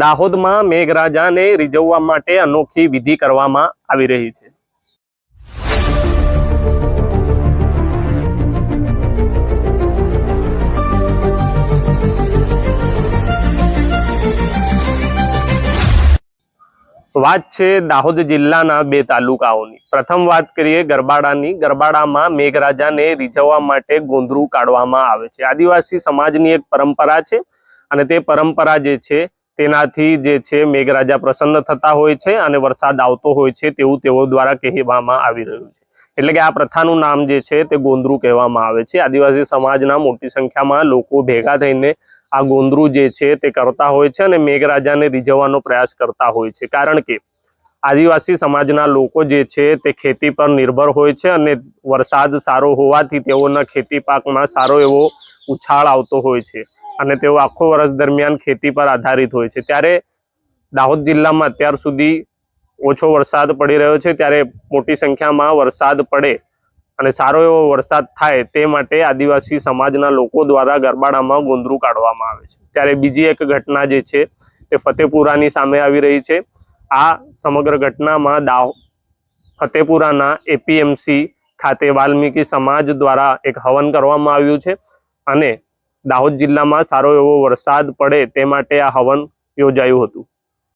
દાહોદમાં મેઘરાજાને રીઝવવા માટે અનોખી વિધિ કરવામાં આવી રહી છે. વાત છે દાહોદ જિલ્લાના બે તાલુકાઓની. પ્રથમ વાત કરીએ ગરબાડાની. ગરબાડામાં મેઘરાજાને રીઝવવા માટે ગોંધરું કાઢવામાં આવે છે. આદિવાસી સમાજની એક પરંપરા છે અને તે પરંપરા જે છે તેનાથી જે છે મેઘરાજા પ્રસન્ન થતા હોય છે અને વરસાદ આવતો હોય છે તેવું તેઓ દ્વારા કહેવામાં આવી રહ્યું છે. એટલે કે આ પ્રથાનું નામ જે છે તે ગોંદરું કહેવામાં આવે છે. આદિવાસી સમાજના મોટી સંખ્યામાં લોકો ભેગા થઈને આ ગોંદરું જે છે તે કરતા હોય છે અને મેઘરાજાને રીઝવવાનો પ્રયાસ કરતા હોય છે. કારણ કે આદિવાસી સમાજના લોકો જે છે તે ખેતી પર નિર્ભર હોય છે અને વરસાદ સારો હોવાથી તેઓના ખેતી પાકમાં સારો એવો ઉછાળ આવતો હોય છે. અને તેઓ આખો વર્ષ દરમિયાન ખેતી પર આધારિત હોય છે. ત્યારે દાહોદ જિલ્લામાં અત્યાર સુધી ઓછો વરસાદ પડી રહ્યો છે. ત્યારે મોટી સંખ્યામાં વરસાદ પડે અને સારો એવો વરસાદ થાય તે માટે આદિવાસી સમાજના લોકો દ્વારા ગરબાડામાં ગોંદરું કાઢવામાં આવે છે. ત્યારે બીજી એક ઘટના જે છે તે ફતેપુરાની સામે આવી રહી છે. આ સમગ્ર ઘટનામાં દાહો ફતેપુરાના એપીએમસી ખાતે વાલ્મીકી સમાજ દ્વારા એક હવન કરવામાં આવ્યું છે અને દાહોદ જિલ્લામાં સારો એવો વરસાદ પડે તે માટે આ હવન યોજાયું હતું.